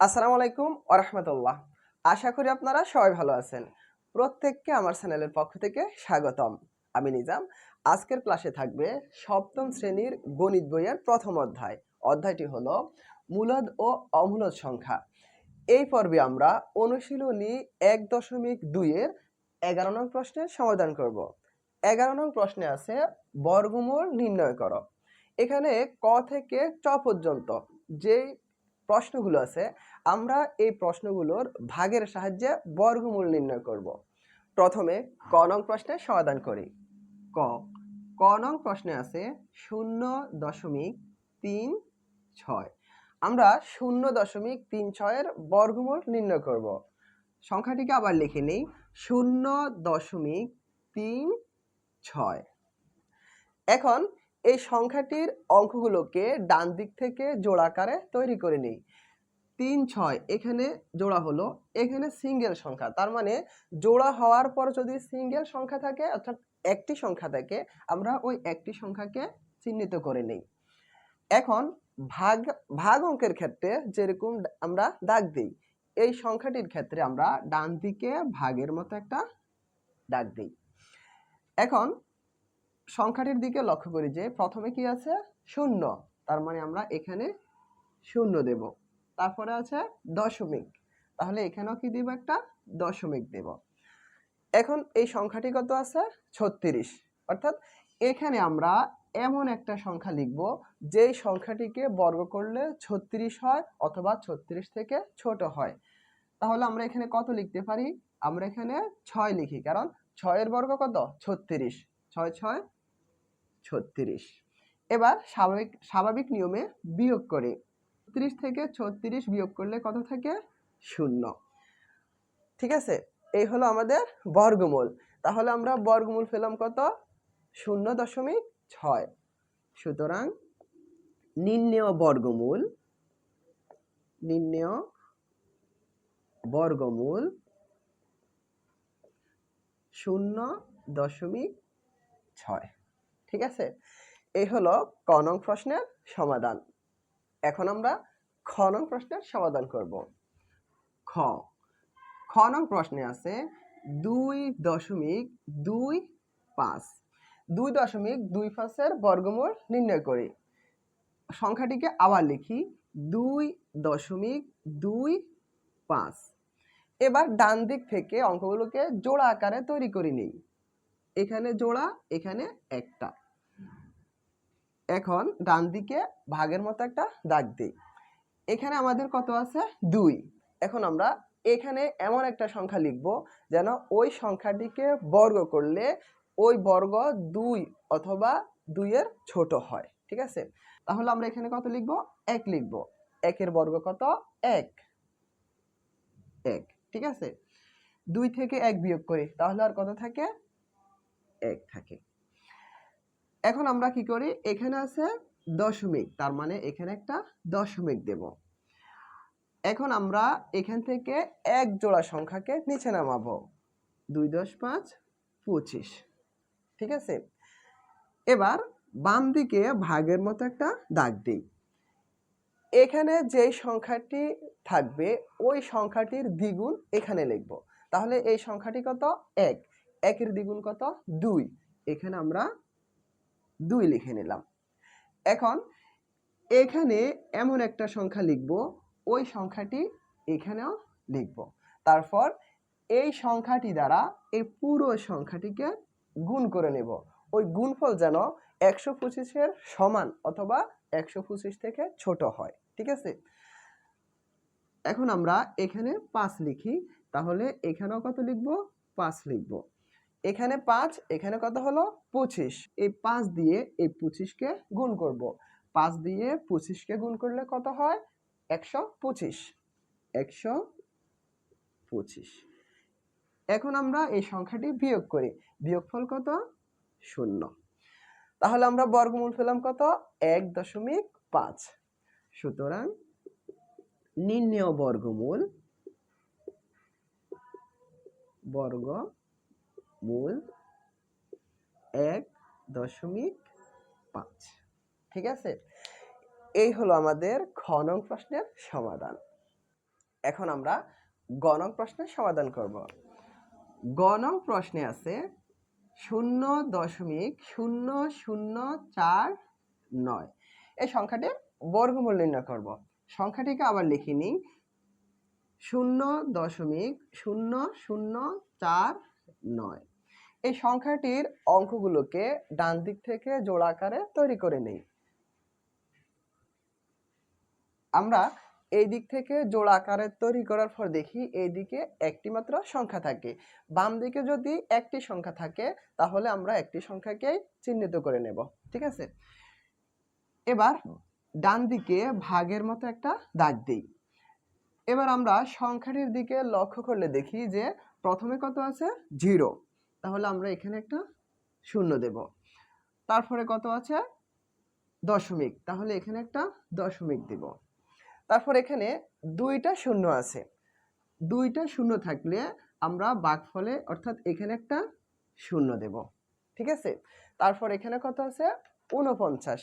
আসসালামু আলাইকুম ওরহমতুল্লাহ আশা করি আপনারা সবাই ভালো আছেন। প্রত্যেককে আমার চ্যানেলের পক্ষ থেকে স্বাগতম। আমি নিজাম। আজকের ক্লাসে থাকবে সপ্তম শ্রেণির গণিত বইয়ের প্রথম অধ্যায়। অধ্যায়টি হলো মূলদ ও অমূলদ সংখ্যা। এই পর্বে আমরা অনুশীলনী এক দশমিক দুইয়ের এগারো নং প্রশ্নের সমাধান করব। এগারো নং প্রশ্নে আছে বর্গমূল নির্ণয় করো। এখানে ক থেকে চ পর্যন্ত যেই প্রশ্নগুলো আছে, আমরা এই প্রশ্নগুলোর ভাগের সাহায্যে বর্গমূল নির্ণয় করব। প্রথমে ক নং প্রশ্নের সমাধান করি। ক ক নং প্রশ্নে আছে শূন্য দশমিক তিন ছয়। আমরা শূন্য দশমিক তিন ছয়ের বর্গমূল নির্ণয় করব। সংখ্যাটিকে আবার লিখে নিই, শূন্য দশমিক তিন ছয়। এখন এই সংখ্যাটির অঙ্কগুলোকে ডান দিক থেকে জোড়াকারে তৈরি করে নিই। তিন, ছয়, এখানে জোড়া হলো, এখানে সিঙ্গেল সংখ্যা। তার মানে জোড়া হওয়ার পর যদি সিঙ্গেল সংখ্যা থাকে, অর্থাৎ একটি সংখ্যা থাকে, আমরা ওই একটি সংখ্যাকে চিহ্নিত করে নেই। এখন ভাগ ভাগ অঙ্কের ক্ষেত্রে যেরকম আমরা দাগ দিই, এই সংখ্যাটির ক্ষেত্রে আমরা ডান দিকে ভাগের মতো একটা দাগ দিই। এখন সংখ্যাটির দিকে লক্ষ্য করি যে প্রথমে কি আছে? শূন্য। তার মানে আমরা এখানে শূন্য দেব। তারপরে আছে দশমিক। তাহলে এখানেও কি দিব একটা? দশমিক দেব। এখন এই সংখ্যাটি কত আছে? ছত্রিশ। অর্থাৎ এখানে আমরা এমন একটা সংখ্যা লিখব যেই সংখ্যাটিকে বর্গ করলে ছত্রিশ হয় অথবা ছত্রিশ থেকে ছোট হয়। তাহলে আমরা এখানে কত লিখতে পারি? আমরা এখানে ছয় লিখি। কারণ ছয়ের বর্গ কত? ছত্রিশ। ছয় ছয় ছত্রিশ। এবার স্বাভাবিক স্বাভাবিক নিয়মে বিয়োগ করে। ত্রিশ থেকে ছত্রিশ বিয়োগ করলে কত থাকে? শূন্য। ঠিক আছে? এই হলো আমাদের বর্গমূল। তাহলে আমরা বর্গমূল পেলাম কত? শূন্য দশমিক ছয়। সুতরাং নির্ণেয় বর্গমূল নির্ণেয় বর্গমূল শূন্য দশমিক ছয়। ঠিক আছে? এই হলো ক নং প্রশ্নের সমাধান। এখন আমরা খ নং প্রশ্নের সমাধান করব। খ। খ নং প্রশ্নে আছে দুই দশমিক দুই পাঁচ। দুই দশমিক দুই পাঁচের বর্গমূল নির্ণয় করি। সংখ্যাটিকে আবার লিখি দুই দশমিক দুই পাঁচ। এবার ডান দিক থেকে অঙ্কগুলোকে জোড়া আকারে তৈরি করে নিই। এখানে জোড়া, এখানে একটা। এখন ডান দিকে ভাগের মতো একটা দাগ দিই। এখানে আমাদের কত আছে? দুই। এখন আমরা এখানে এমন একটা সংখ্যা লিখব যেন ওই সংখ্যাটিকে বর্গ করলে ওই বর্গ দুই অথবা দুইয়ের ছোট হয়। ঠিক আছে? তাহলে আমরা এখানে কত লিখব? এক লিখব। একের বর্গ কত? এক। এক। ঠিক আছে? দুই থেকে এক বিয়োগ করি, তাহলে আর কত থাকে? এক থাকে। এখন আমরা কি করি? এখানে আছে দশমিক, তার মানে এখানে একটা দশমিক দেব। এখন আমরা এখান থেকে এক জোড়া সংখ্যাকে নিচে নামাবো। দুই দশ পাঁচ পঁচিশ। ঠিক আছে? এবার বাম দিকে ভাগের মতো একটা দাগ দিই। এখানে যে সংখ্যাটি থাকবে, ওই সংখ্যাটির দ্বিগুণ এখানে লিখব। তাহলে এই সংখ্যাটি কত? এক। একের দ্বিগুণ কত? দুই। এখানে আমরা দুই লিখে নিলাম। এখন এখানে এমন একটা সংখ্যা লিখব, ওই সংখ্যাটি এখানেও লিখব। তারপর এই সংখ্যাটি দ্বারা এই পুরো সংখ্যাটিকে গুণ করে নেব। ওই গুণফল যেন একশো পঁচিশের সমান অথবা একশো পঁচিশ থেকে ছোট হয়, ঠিক আছে? এখন আমরা এখানে পাঁচ লিখি, তাহলে এখানেও কত লিখব? পাঁচ লিখব। এখানে পাঁচ, এখানে কত হলো? পঁচিশ। এই পাঁচ দিয়ে এই পঁচিশকে গুণ করব। পাঁচ দিয়ে পঁচিশকে গুণ করলে কত হয়? একশো পঁচিশ। একশো পঁচিশ। এখন আমরা এই সংখ্যাটি বিয়োগ করি। বিয়োগফল কত? শূন্য। তাহলে আমরা বর্গমূল পেলাম কত? এক দশমিক পাঁচ। সুতরাং নির্ণেয় বর্গমূল বর্গ মূল এক দশমিক পাঁচ। ঠিক আছে? এই হলো আমাদের খ প্রশ্নের সমাধান। এখন আমরা গণক প্রশ্নের সমাধান করব। গণক প্রশ্নে আছে শূন্য দশমিক শূন্য শূন্য চার নয়। এই সংখ্যাটির বর্গমূল নির্ণয় করব। সংখ্যাটিকে আবার লিখে নিই। শূন্য দশমিক শূন্য শূন্য চার নয়। এই সংখ্যাটির অঙ্কগুলোকে ডান দিক থেকে জোড়া আকারে তৈরি করে নেই। আমরা এই দিক থেকে জোড়া আকারে তৈরি করার পর দেখি এই দিকে একটি মাত্র সংখ্যা থাকে। বাম দিকে যদি একটি সংখ্যা থাকে, তাহলে আমরা একটি সংখ্যাকেই চিহ্নিত করে নেব। ঠিক আছে? এবার ডান দিকে ভাগের মতো একটা দাগ দিই। এবার আমরা সংখ্যাটির দিকে লক্ষ্য করলে দেখি যে প্রথমে কত আছে? জিরো। তাহলে আমরা এখানে একটা শূন্য দেব। তারপরে কত আছে? দশমিক। তাহলে এখানে একটা দশমিক দিব। তারপর এখানে দুইটা শূন্য আছে। দুইটা শূন্য থাকলে আমরা বাঘফলে অর্থাৎ এখানে একটা শূন্য দেব। ঠিক আছে? তারপর এখানে কত আছে? উনপঞ্চাশ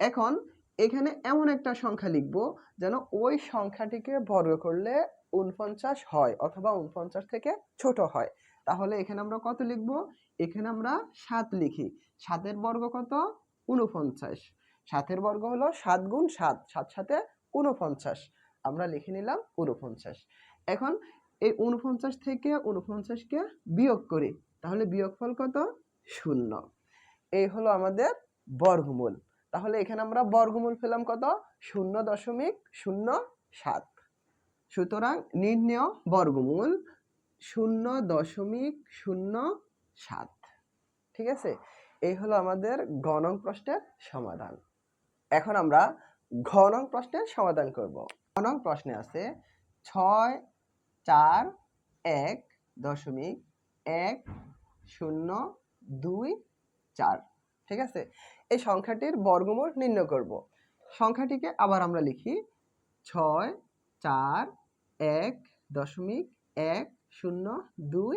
এখন এখানে এমন একটা সংখ্যা লিখব যেন ওই সংখ্যাটিকে বর্গ করলে উনপঞ্চাশ হয় অথবা উনপঞ্চাশ থেকে ছোট হয়। তাহলে এখানে আমরা কত লিখব? এখানে আমরা সাত লিখি। সাতের বর্গ কত? উনপঞ্চাশ সাতের বর্গ হলো সাত গুণ সাত। সাত সাথে উনপঞ্চাশ আমরা লিখে নিলাম উনপঞ্চাশ এখন এই উনপঞ্চাশ থেকে উনপঞ্চাশকে বিয়োগ করি। তাহলে বিয়োগফল কত? শূন্য। এই হলো আমাদের বর্গমূল। তাহলে এখানে আমরা বর্গমূল পেলাম কত? শূন্য দশমিক শূন্য সাত। সুতরাং নির্ণেয় বর্গমূল শূন্য দশমিক শূন্য সাত। ঠিক আছে? এই হলো আমাদের গণক প্রশ্নের সমাধান। এখন আমরা ঘনং প্রশ্নের সমাধান করব। ঘনং প্রশ্নে আছে ছয় চার এক দশমিক এক শূন্য দুই চার। ঠিক আছে? এই সংখ্যাটির বর্গমূল নির্ণয় করব। সংখ্যাটিকে আবার আমরা লিখি ছয় চার এক দশমিক এক শূন্য দুই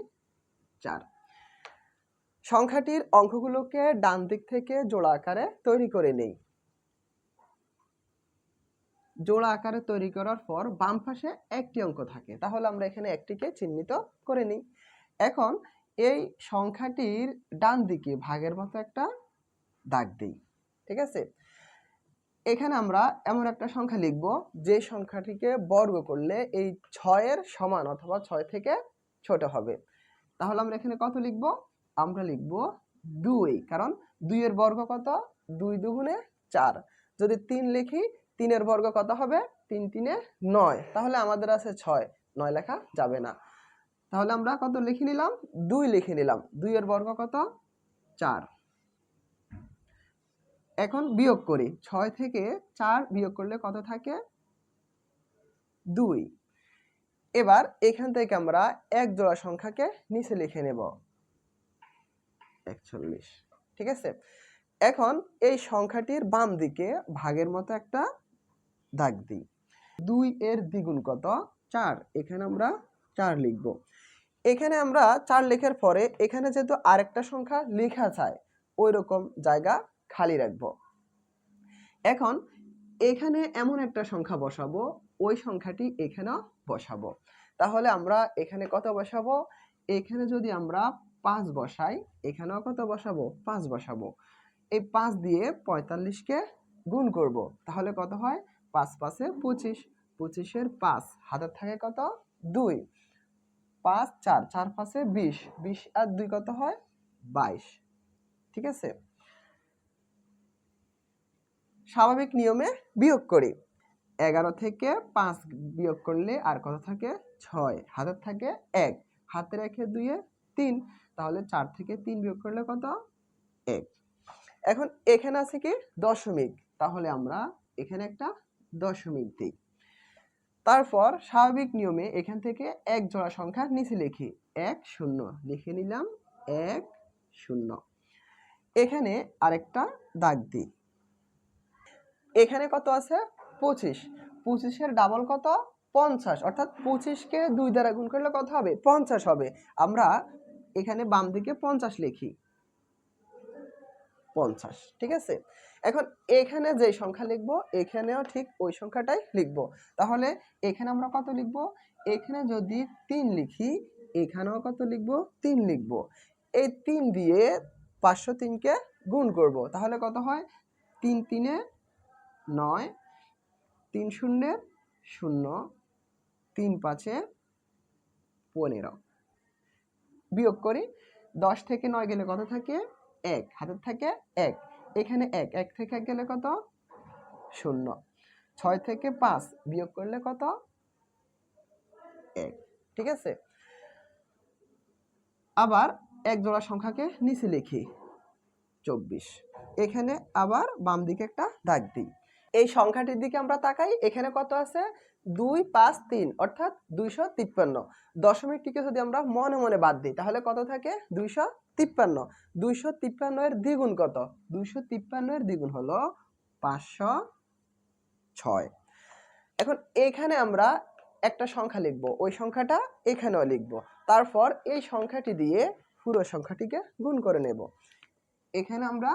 চার। সংখ্যাটির অঙ্কগুলোকে ডান দিক থেকে জোড়া আকারে তৈরি করে নেই। জোড়া আকারে তৈরি করার পর বাম পাশে একটি অঙ্ক থাকে। তাহলে আমরা এখানে একটিকে চিহ্নিত করে নিই। এখন এই সংখ্যাটির ডান দিকে ভাগের মতো একটা দাগ দিই। ঠিক আছে? এখানে আমরা এমন একটা সংখ্যা লিখব, যে সংখ্যাটিকে বর্গ করলে এই ছয়ের সমান অথবা ছয় থেকে ছোট হবে। তাহলে আমরা এখানে কত লিখব? আমরা লিখব দুই, কারণ দুইয়ের বর্গ কত? দুই দুগুণে চার। যদি তিন লিখি, তিনের বর্গ কত হবে? তিন তিনে নয়। তাহলে আমাদের আছে ছয়, নয় লেখা যাবে না। তাহলে আমরা কত লিখে নিলাম? দুই লিখে নিলাম। দুইয়ের বর্গ কত? চার। এখন বিয়োগ করি। ছয় থেকে চার বিয়োগ করলে কত থাকে? দুই। এবার এখান থেকে আমরা এক জোড়া সংখ্যাকে নিচে লিখে নেব। একচল্লিশ। ঠিক আছে? এখন এই সংখ্যাটির বাম দিকে ভাগের মতো একটা দাগ দিই। দুই এর দ্বিগুণ কত? চার। এখানে আমরা চার লিখব। এখানে আমরা চার লেখার পরে এখানে যেহেতু আরেকটা সংখ্যা লেখা চায় ওই রকম জায়গা খালি রাখব। এখন এখানে এমন একটা সংখ্যা বসাবো, ওই সংখ্যাটি এখানেও বসাবো। তাহলে আমরা এখানে কত বসাবো? এখানে যদি আমরা পাঁচ বসাই, এখানেও কত বসাবো? পাঁচ বসাবো। এই পাঁচ দিয়ে পঁয়তাল্লিশকে গুণ করব, তাহলে কত হয়? পাঁচ পাঁচে পঁচিশ। পঁচিশের পাঁচ, হাতের থাকে কত? দুই। পাঁচ, চার চার পাঁচে বিশ। বিশ আর দুই কত হয়? বাইশ। ঠিক আছে? স্বাভাবিক নিয়মে বিয়োগ করি। এগারো থেকে পাঁচ বিয়োগ করলে আর কত থাকে? ছয়। হাতের থাকে এক। হাতে রেখে দুইয়ে তিন। তাহলে চার থেকে তিন বিয়োগ করলে কত? এক। এখন এখানে আছে কি? দশমিক। তাহলে আমরা এখানে একটা দশমিক দিই। তারপর স্বাভাবিক নিয়মে এখান থেকে এক জোড়া সংখ্যা নিচে লিখি। এক শূন্য। লিখে নিলাম এক শূন্য। এখানে আরেকটা দাগ দিই। এখানে কত আছে? পঁচিশ। পঁচিশের ডাবল কত? পঞ্চাশ। অর্থাৎ পঁচিশকে দুই দ্বারা গুণ করলে কত হবে? পঞ্চাশ হবে। আমরা এখানে বাম দিকে পঞ্চাশ লিখি। পঞ্চাশ। ঠিক আছে? এখন এখানে যে সংখ্যা লিখব, এখানেও ঠিক ওই সংখ্যাটাই লিখব। তাহলে এখানে আমরা কত লিখব? এখানে যদি তিন লিখি, এখানেও কত লিখব? তিন লিখব। এই তিন দিয়ে পাঁচশো তিনকে গুণ করব। তাহলে কত হয়? তিন তিনে নয়, তিন শূন্যে শূন্য, তিন পাঁচে পনেরো। বিয়োগ করি, দশ থেকে নয় গেলে কত থাকে? এক, হাতের থাকে এক। এখানে এক এক থেকে এক গেলে কত? শূন্য। ছয় থেকে পাঁচ বিয়োগ করলে কত? এক, ঠিক আছে? আবার এক জোড়া সংখ্যাকে নিচে লিখি, চব্বিশ। এখানে আবার বাম দিকে একটা দাগ দিই। এই সংখ্যাটির দিকে আমরা তাকাই, এখানে কত আছে? দুই, পাঁচ, তিন, অর্থাৎ দুইশো তিপ্পান্ন। দশমিকটিকে যদি আমরা মনে মনে বাদ দিই, তাহলে কত থাকে? দুইশো তিপ্পান্ন। দুইশো তিপ্পান্ন এর দ্বিগুণ কত? দুইশো তিপ্পান্ন এর দ্বিগুণ হলো পাঁচশো ছয়। এখন এখানে আমরা একটা সংখ্যা লিখব। ওই সংখ্যাটা এখানেও লিখব। তারপর এই সংখ্যাটি দিয়ে পুরো সংখ্যাটিকে গুণ করে নেব। এখানে আমরা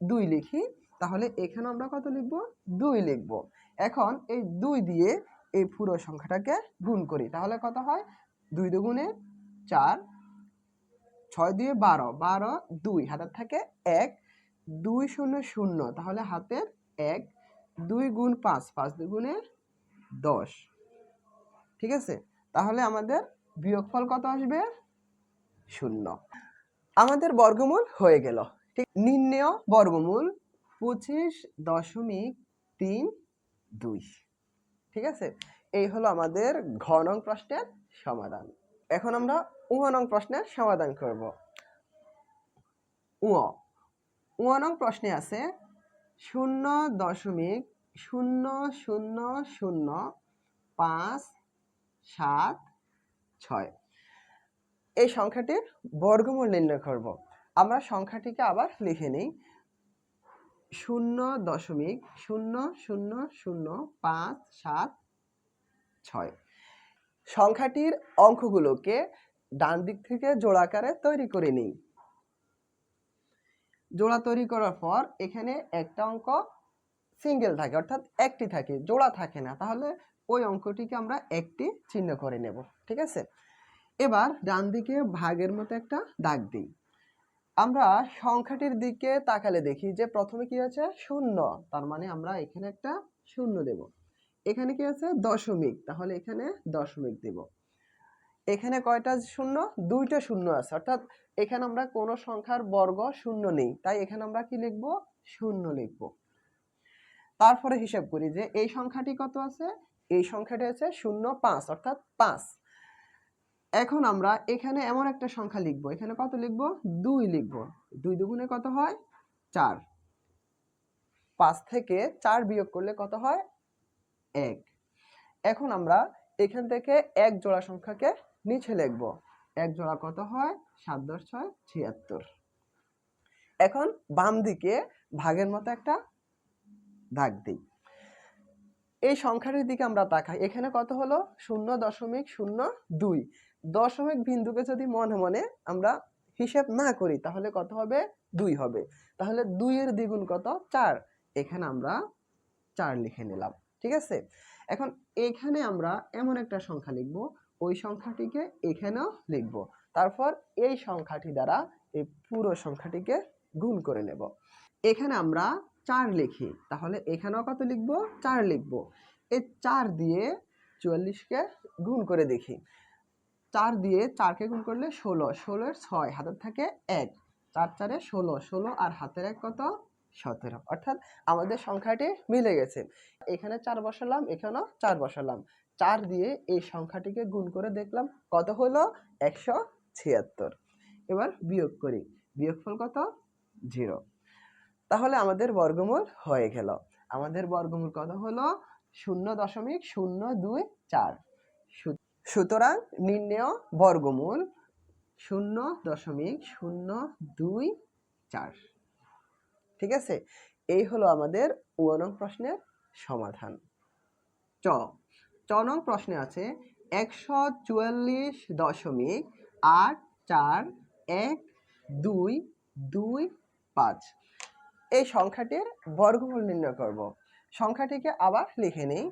দুই লিখি তাহলে এখানে আমরা কত লিখব? দুই লিখব। এখন এই দুই দিয়ে এই পুরো সংখ্যাটাকে গুণ করি। তাহলে কত হয়? দুই দুগুণে চার, ছয় দিয়ে বারো বারো দুই, হাতের থাকে এক, দুই শূন্য শূন্য, তাহলে হাতের এক, দুই গুণ পাঁচ পাঁচ দুগুণে দশ। ঠিক আছে? তাহলে আমাদের বিয়োগফল কত আসবে? শূন্য। আমাদের বর্গমূল হয়ে গেল। ঠিক, নির্ণেয় বর্গমূল পঁচিশ দশমিক তিন দুই। ঠিক আছে? এই হলো আমাদের ঘ নং প্রশ্নের সমাধান। এখন আমরা উ নং প্রশ্নের সমাধান করব। উ। উ নং প্রশ্নে আছে শূন্য দশমিক শূন্য শূন্য শূন্য পাঁচ সাত ছয়। এই সংখ্যাটির বর্গমূল নির্ণয় করব। আমরা সংখ্যাটিকে আবার লিখে নিই। শূন্য দশমিক শূন্য শূন্য শূন্য পাঁচ সাত ছয়। সংখ্যাটির অঙ্কগুলোকে ডান দিক থেকে জোড়াকারে তৈরি করে নিই। জোড়া তৈরি করার পর এখানে একটা অঙ্ক সিঙ্গেল থাকে, অর্থাৎ একটি থাকে, জোড়া থাকে না। তাহলে ওই অঙ্কটিকে আমরা একটি চিহ্ন করে নেব, ঠিক আছে? এবার ডান দিকে ভাগের মতো একটা দাগ দিই। আমরা সংখ্যাটির দিকে তাকালে দেখি যে প্রথমে কি আছে? শূন্য। তার মানে আমরা এখানে একটা শূন্য দেব। এখানে কি আছে? দশমিক। তাহলে এখানে দশমিক দেব। এখানে কয়টা শূন্য? দুইটা শূন্য আছে। অর্থাৎ এখানে আমরা কোনো সংখ্যার বর্গ শূন্য নেই। তাই এখানে আমরা কি লিখব? শূন্য লিখব। তারপরে হিসাব করি যে এই সংখ্যাটি কত আছে? এই সংখ্যাটি আছে শূন্য পাঁচ, অর্থাৎ পাঁচ। এখন আমরা এখানে এমন একটা সংখ্যা লিখব। এখানে কত লিখব? দুই লিখব। দুই দুগুণে কত হয়? চার। পাঁচ থেকে চার বিয়োগ করলে কত হয়? এক। এখন আমরা এখান থেকে এক জোড়া সংখ্যাকে নিচে লিখব। এক জোড়া কত হয়? সাত দশ ছয় ছিয়াত্তর। এখন বাম দিকে ভাগের মতো একটা দাগ দিই। এই সংখ্যাটির দিকে আমরা তাকাই। এখানে কত হলো? শূন্য দশমিক শূন্য দুই। দশমিক বিন্দুকে যদি মনে মনে আমরা হিসেব না করি, তাহলে কত হবে? দুই হবে। তাহলে দুইয়ের দ্বিগুণ কত? চার। এখানে আমরা চার লিখে নিলাম। ঠিক আছে? এখন এখানে আমরা এমন একটা সংখ্যা লিখব। ওই সংখ্যাটিকে এখানেও লিখব। তারপর এই সংখ্যাটি দ্বারা এই পুরো সংখ্যাটিকে গুণ করে নেব। এখানে আমরা চার লিখি। তাহলে এখানেও কত লিখব? চার লিখব। এই চার দিয়ে চুয়াল্লিশকে গুণ করে দেখি। চার দিয়ে চারকে গুণ করলে ষোলো, ষোলোর ছয়, হাতের থাকে এক। চার চারে ষোলো ষোলো আর হাতের এক কত? সতেরো। অর্থাৎ আমাদের সংখ্যাটি মিলে গেছে। এখানে চার বসালাম, এখানেও চার বসালাম। চার দিয়ে এই সংখ্যাটিকে গুণ করে দেখলাম কত হলো? একশো ছিয়াত্তর। এবার বিয়োগ করি। বিয়োগফল কত? জিরো। তাহলে আমাদের বর্গমূল হয়ে গেল। আমাদের বর্গমূল কত হলো? শূন্য দশমিক শূন্য দুই চার। সুতরাং নির্ণেয় বর্গমূল শূন্য দশমিক শূন্য দুই চার। ঠিক আছে? এই হলো আমাদের উনং প্রশ্নের সমাধান। চ। চ নং প্রশ্নে আছে একশো চুয়াল্লিশ দশমিক আট চার এক দুই দুই পাঁচ। এই সংখ্যাটির বর্গমূল নির্ণয় করব। সংখ্যাটিকে আবার লিখে নেই।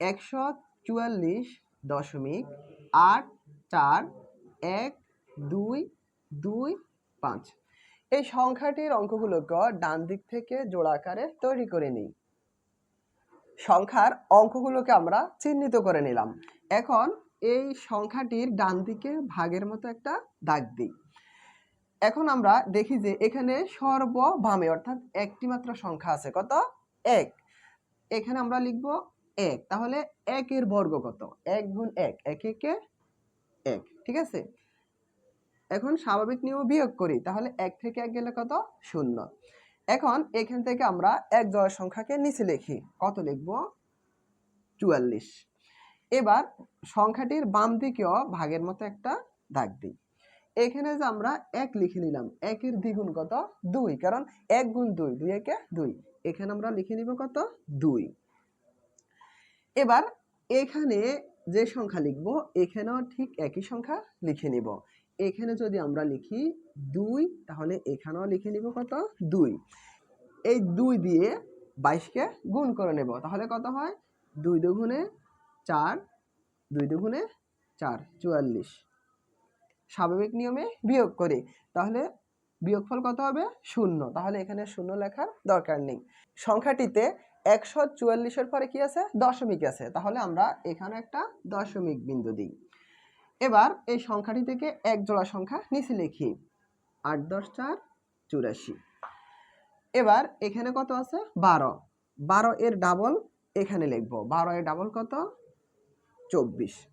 একশো চুয়াল্লিশ দশমিক আট চার এক দুই দুই পাঁচ। এই সংখ্যাটির অঙ্কগুলোকে ডান দিক থেকে জোড়া আকারে তৈরি করে নিই। সংখ্যার অঙ্কগুলোকে আমরা চিহ্নিত করে নিলাম। এখন এই সংখ্যাটির ডান দিকে ভাগের মতো একটা দাগ দিই। এখন আমরা দেখি যে এখানে সর্ববামে অর্থাৎ একটি মাত্র সংখ্যা আছে, কত? এক। এখানে আমরা লিখব এক, তাহলে একের বর্গ কত? এক গুণ এক এক একে এক, ঠিক আছে? এখন স্বাভাবিক নিয়ম বিয়োগ করি, তাহলে এক থেকে এক গেলে কত? শূন্য। এখন এখান থেকে আমরা এক জোড়া সংখ্যাকে নিচে লিখি। কত লিখব? চুয়াল্লিশ। এবার সংখ্যাটির বাম দিকেও ভাগের মতো একটা দাগ দিই। এখানে যে আমরা এক লিখে নিলাম, একের দ্বিগুণ কত? দুই, কারণ এক গুণ দুই দুই একে দুই। এখানে আমরা লিখে নিব কত? দুই। এবার এখানে যে সংখ্যা লিখব, এখানেও ঠিক একই সংখ্যা লিখে নিব। এখানে যদি আমরা লিখি দুই, তাহলে এখানেও লিখে নিব কত? দুই। এই দুই দিয়ে বাইশকে গুণ করে নেব। তাহলে কত হয়? দুই দুগুণে চার, দুই দুগুণে চার, চুয়াল্লিশ। স্বাভাবিক নিয়মে বিয়োগ করি। তাহলে বিয়োগফল কত হবে? শূন্য। তাহলে এখানে শূন্য লেখার দরকার নেই। সংখ্যাটিতে একশো চুয়াল্লিশের পরে কি আছে? দশমিক আছে। তাহলে আমরা এখানে একটা দশমিক বিন্দু দিই। এবার এই সংখ্যাটি থেকে এক জোড়া সংখ্যা নিচে লিখি। আট, দশ, চার, চুরাশি। এবার এখানে কত আছে? বারো। বারো এর ডাবল এখানে লিখব। বারো এর ডাবল কত? চব্বিশ।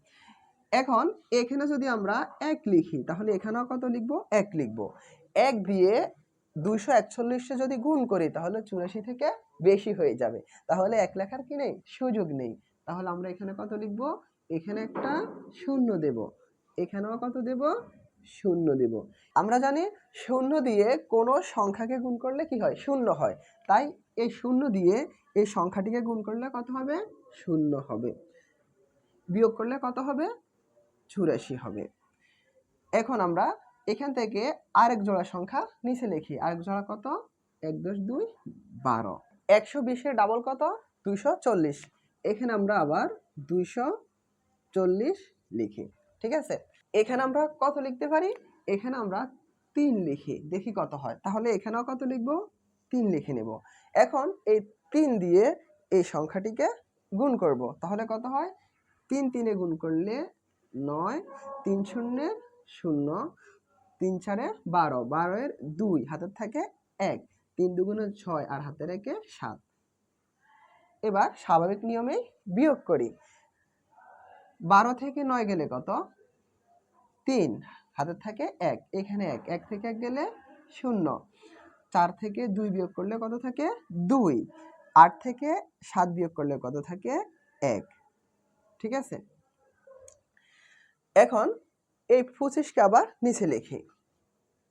এখন এখানে যদি আমরা এক লিখি, তাহলে এখানেও কত লিখব? এক লিখব। এক দিয়ে দুইশো একচল্লিশে যদি গুণ করি, তাহলে চুরাশি থেকে বেশি হয়ে যাবে। তাহলে এক লেখার কি নেই? সুযোগ নেই। তাহলে আমরা এখানে কত লিখব? এখানে একটা শূন্য দেব। এখানেও কত দেব? শূন্য দেব। আমরা জানি শূন্য দিয়ে কোনো সংখ্যাকে গুণ করলে কি হয়? শূন্য হয়। তাই এই শূন্য দিয়ে এই সংখ্যাটিকে গুণ করলে কত হবে? শূন্য হবে। বিয়োগ করলে কত হবে? চুরাশি হবে। এখন আমরা এখান থেকে আরেক জোড়া সংখ্যা নিচে লিখি। আরেক জোড়া কত? এক দশ দুই বারো। একশো বিশের ডাবল কত? দুইশো চল্লিশ। এখানে আমরা আবার দুইশো চল্লিশ লিখি, ঠিক আছে? এখানে আমরা কত লিখতে পারি? এখানে আমরা তিন লিখি, দেখি কত হয়। তাহলে এখানেও কত লিখব? তিন লিখে নেব। এখন এই তিন দিয়ে এই সংখ্যাটিকে গুণ করব। তাহলে কত হয়? তিন তিনে গুণ করলে নয়, তিন শূন্যে শূন্য, তিন চারে বারো বারোয়ের দুই, হাতের থাকে এক। তিন দুগুণে ছয় আর হাতের একে সাত। এবার স্বাভাবিক নিয়মেই বিয়োগ করি। বারো থেকে নয় গেলে কত? তিন। হাতের থাকে এক, এখানে এক এক থেকে এক গেলে শূন্য। চার থেকে দুই বিয়োগ করলে কত থাকে? দুই। আট থেকে সাত বিয়োগ করলে কত থাকে? এক। ঠিক আছে? এখন এই পঁচিশকে আবার নিচে লিখি।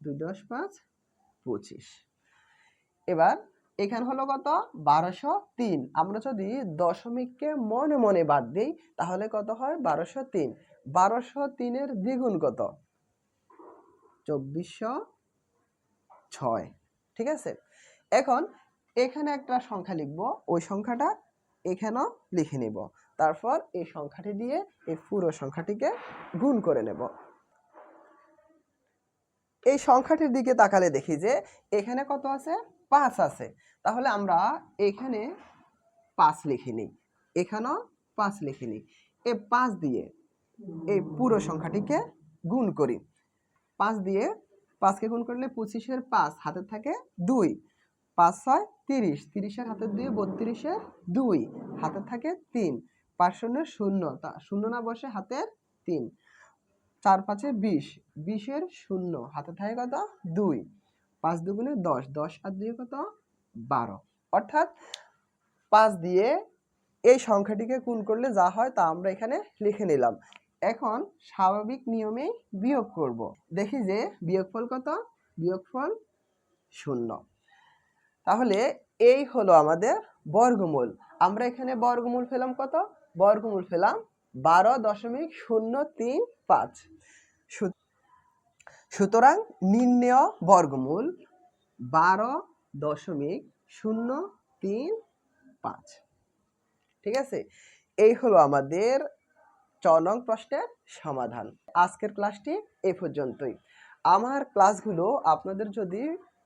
দুই দশ পাঁচ পঁচিশ। এবার এখানে হলো কত? বারোশো তিন। আমরা যদি দশমিককে মনে মনে বাদ দিই, তাহলে কত হয়? বারোশো তিন। বারোশো তিনের দ্বিগুণ কত? চব্বিশশো ছয়। ঠিক আছে? এখন এখানে একটা সংখ্যা লিখব। ওই সংখ্যাটা এখানেও লিখে নিব। তারপর এই সংখ্যাটি দিয়ে এই পুরো সংখ্যাটিকে গুণ করে নেব। এই সংখ্যাটির দিকে তাকালে দেখি যে এখানে কত আছে? পাঁচ আছে। তাহলে আমরা এখানে পাঁচ লিখে নিই। এখানেও পাঁচ লিখে নিই। এই পাঁচ দিয়ে এই পুরো সংখ্যাটিকে গুণ করি। পাঁচ দিয়ে পাঁচকে গুণ করলে পঁচিশের পাঁচ হাতে থাকে দুই। পাঁচ ছয় তিরিশ। তিরিশের হাতের দুই, বত্রিশের দুই। হাতে থাকে তিন। পাঁচ শূন্য শূন্য। তা শূন্য না বসে হাতের তিন। চার পাঁচে বিশ। বিশের শূন্য। হাতে থাকে কত? দুই। পাঁচ দুগুণে দশ দশ আর দুই কত? বারো। অর্থাৎ পাঁচ দিয়ে এই সংখ্যাটিকে গুণ করলে যা হয় তা আমরা এখানে লিখে নিলাম। এখন স্বাভাবিক নিয়মেই বিয়োগ করব। দেখি যে বিয়োগফল কত? বিয়োগফল শূন্য। তাহলে এই হলো আমাদের বর্গমূল। আমরা এখানে বর্গমূল ফেলাম কত? বর্গমূল ফেলাম বারো দশমিক শূন্য তিন পাঁচ। সুতরাং নির্ণেয় বর্গমূল বারো দশমিক শূন্য তিন পাঁচ। ঠিক আছে? এই হলো আমাদের চ নং প্রশ্নের সমাধান। আজকের ক্লাসটি এ পর্যন্তই। আমার ক্লাসগুলো আপনাদের যদি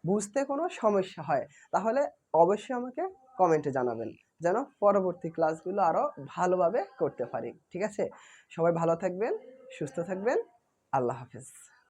বুঝতে কোনো সমস্যা হয়, তাহলে অবশ্যই আমাকে কমেন্টে জানাবেন, যেন পরবর্তী ক্লাসগুলো আরও ভালোভাবে করতে পারি। ঠিক আছে? সবাই ভালো থাকবেন, সুস্থ থাকবেন। আল্লাহ হাফেজ।